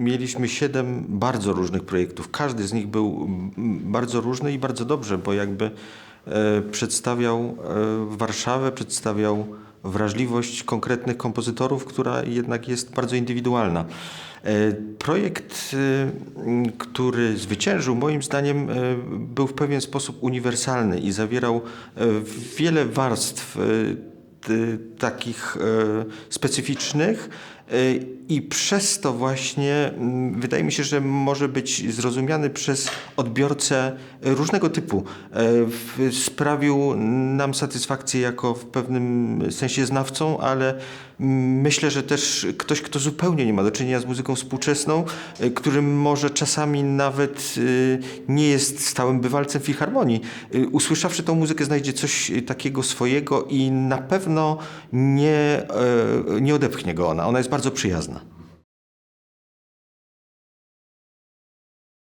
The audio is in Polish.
mieliśmy siedem bardzo różnych projektów. Każdy z nich był bardzo różny i bardzo dobrze, bo jakby e, przedstawiał e, Warszawę, przedstawiał wrażliwość konkretnych kompozytorów, która jednak jest bardzo indywidualna. E, Projekt, który zwyciężył, moim zdaniem, był w pewien sposób uniwersalny i zawierał wiele warstw takich specyficznych i przez to właśnie mm, wydaje mi się, że może być zrozumiany przez odbiorcę różnego typu. E, Sprawił nam satysfakcję jako w pewnym sensie znawcą, ale myślę, że też ktoś, kto zupełnie nie ma do czynienia z muzyką współczesną, e, którym może czasami nawet e, nie jest stałym bywalcem filharmonii, usłyszawszy tą muzykę znajdzie coś takiego swojego i na pewno nie, nie odepchnie go ona. Ona jest bardzo przyjazna.